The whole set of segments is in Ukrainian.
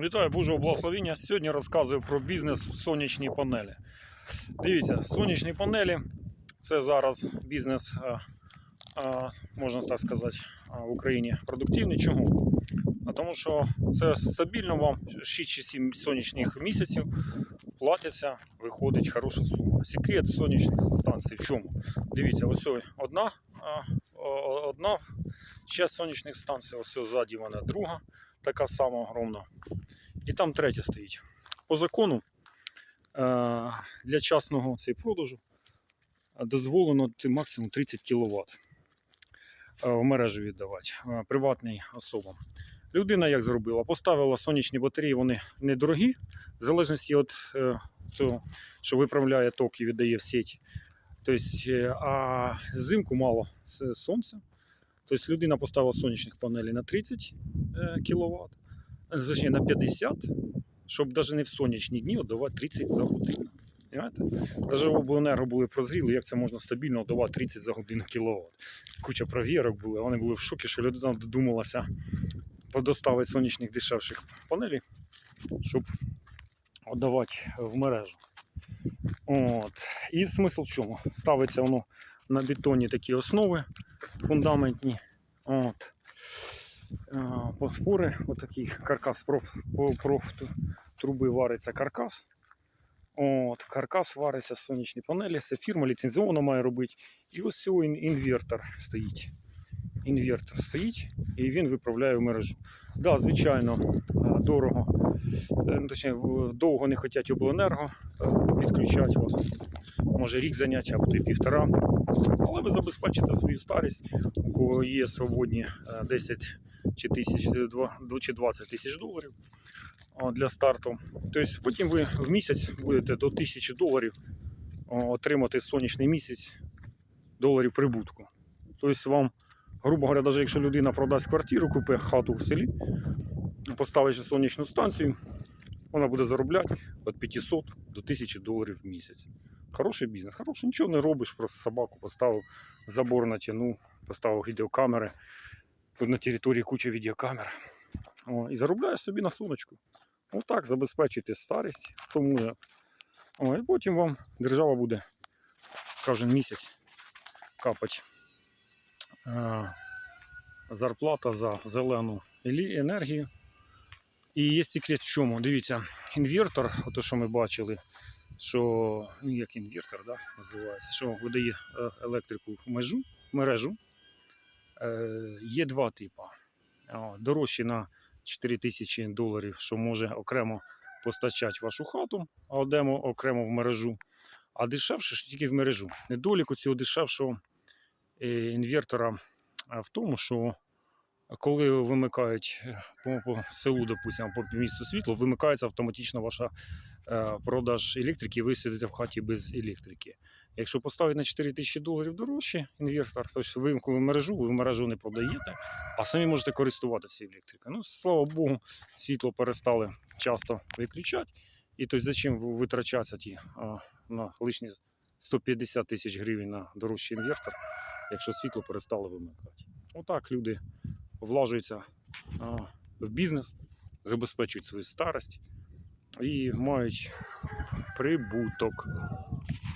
Вітаю Божого благословення. Сьогодні розказую про бізнес сонячні панелі. Дивіться, сонячні панелі це зараз бізнес, а, а, можна так сказати, в Україні продуктивний. Чому? А тому що це стабільно вам 6 чи 7 сонячних місяців платиться, виходить хороша сума. Секрет сонячних станцій в чому? Дивіться, ось одна, одна ще сонячних станцій, ось ззаді в мене друга, така сама огромна. І там третя стоїть. По закону е, для частного цей продажу е, дозволено максимум 30 кВт в мережу віддавати е, приватним особам. Людина як зробила? Поставила сонячні батареї, вони недорогі, в залежності від е, цього, що виправляє ток і віддає в сеть. Тобто, е, а зимку мало сонця. Тобто людина поставила сонячних панелей на 30 кВт, точніше на 50, щоб навіть не в сонячні дні віддавати 30 за годину. Навіть обленерго були прозріли, як це можна стабільно давати 30 за годину кіловат. Куча провірок були, вони були в шокі, що людина додумалася доставити сонячних дешевших панелей, щоб віддавати в мережу. От. І смисл в чому? Ставиться воно на бетоні такі основи фундаментні. От. Е, Фосфори, отакий каркас проф, проф труби вариться каркас. От, каркас вариться сонячні панелі. Це фірма ліцензіована має робити. І ось цього інвертор стоїть. Інвертор стоїть і він виправляє в мережу. Так, да, звичайно, е, дорого. Е, ну, Точніше, довго не хочуть обленерго е, відключати вас. Може рік заняття, або й півтора. Але ви забезпечите свою старість, у кого є свободні е, 10 чи тисяч, чи 20 тисяч доларів для старту. Тобто потім ви в місяць будете до 1000 доларів отримати сонячний місяць доларів прибутку. Тобто вам, грубо говоря, навіть якщо людина продасть квартиру, купить хату в селі, поставить сонячну станцію, вона буде заробляти від 500 до 1000 доларів в місяць. Хороший бізнес, хороший, нічого не робиш, просто собаку поставив, забор натягнув, поставив відеокамери. На території куча відеокамер. О, і заробляєш собі на сонечку. Отак забезпечуєте старість, хто може. О, і потім вам держава буде кожен місяць капати е, зарплата за зелену енергію. І є секрет в чому? Дивіться, інвертор, ото що ми бачили, що ну, як інвертор да, називається, що видає е, електрику в межу, мережу. Е, є два типи. Дорожчі на 4 тисячі доларів, що може окремо постачати вашу хату, а окремо, окремо в мережу. А дешевше, що тільки в мережу. Недолік у цього дешевшого е, інвертора в тому, що коли вимикають е, по, по селу, допустимо, по місту світло, вимикається автоматично ваша е, продаж електрики, і ви сидите в хаті без електрики. Якщо поставити на 4 тисячі доларів дорожче інвертор, то ж вимкнули мережу, ви в мережу не продаєте, а самі можете користуватися електрикою. Ну, слава Богу, світло перестали часто виключати. І то зачем ви- витрачатися ті, на лишні 150 тисяч гривень на дорожчий інвертор, якщо світло перестали вимикати. Отак люди влажуються в бізнес, забезпечують свою старість і мають прибуток.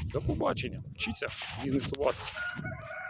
До побачення. Вчіться бізнесувати.